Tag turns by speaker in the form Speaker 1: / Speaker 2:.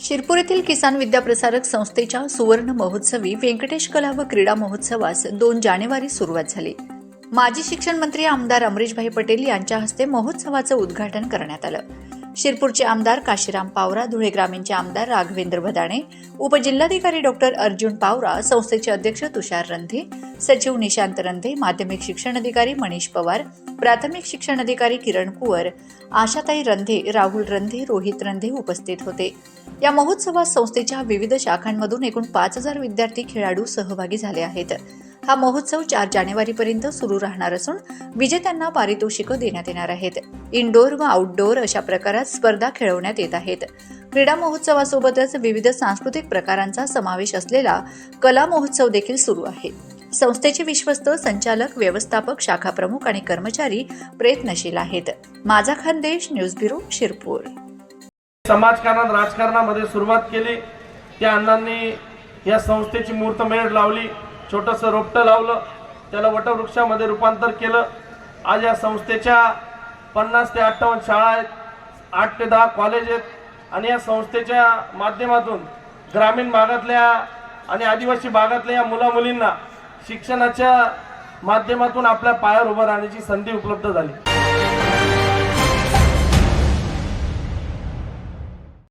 Speaker 1: शिरपूर येथील किसान विद्याप्रसारक संस्थेच्या सुवर्ण महोत्सवी व्यंकटेश कला व क्रीडा महोत्सवास दोन जानेवारी सुरुवात झाली. माजी शिक्षण मंत्री आमदार अमरीशभाई पटेल यांच्या हस्ते महोत्सवाचं उद्घाटन करण्यात आलं. शिरपूरचे आमदार काशीराम पावरा धुळे ग्रामीणचे आमदार राघवेंद्र भदाणे उपजिल्हाधिकारी डॉक्टर अर्जुन पावरा संस्थेचे अध्यक्ष तुषार रंधे सचिव निशांत रंधे माध्यमिक शिक्षण अधिकारी मनीष पवार प्राथमिक शिक्षण अधिकारी किरण कुवर आशाताई रंधे राहुल रंधे रोहित रंधे उपस्थित होते. या महोत्सवात संस्थेच्या विविध शाखांमधून एकूण पाच हजार विद्यार्थी खेळाडू सहभागी झाले आहेत. हा महोत्सव चार जानेवारीपर्यंत सुरू राहणार असून विजेत्यांना पारितोषिकं देण्यात येणार आहेत. इनडोअर व आउटडोअर अशा प्रकारात स्पर्धा खेळवण्यात येत आहेत. क्रीडा महोत्सवासोबतच विविध सांस्कृतिक प्रकारांचा समावेश असलेला कला महोत्सव देखील सुरू आहे. संस्थेचे विश्वस्त संचालक व्यवस्थापक शाखा प्रमुख आणि कर्मचारी प्रयत्नशील आहेत. माझा खानदेश न्यूज ब्युरो शिरपूर.
Speaker 2: समाजकारणात राजकारणामध्ये सुरुवात केली. त्या अण्णांनी या संस्थेची मूर्तमेढ लावली. छोटंसं रोपटं लावलं त्याला वटवृक्षामध्ये रूपांतर केलं. आज या संस्थेच्या पन्नास ते अठ्ठावन्न शाळा आहेत आठ ते दहा कॉलेज आहेत आणि या संस्थेच्या माध्यमातून ग्रामीण भागातल्या आणि आदिवासी भागातल्या या मुलामुलींना शिक्षणाच्या माध्यमातून आपल्या पायावर उभं राहण्याची संधी उपलब्ध झाली.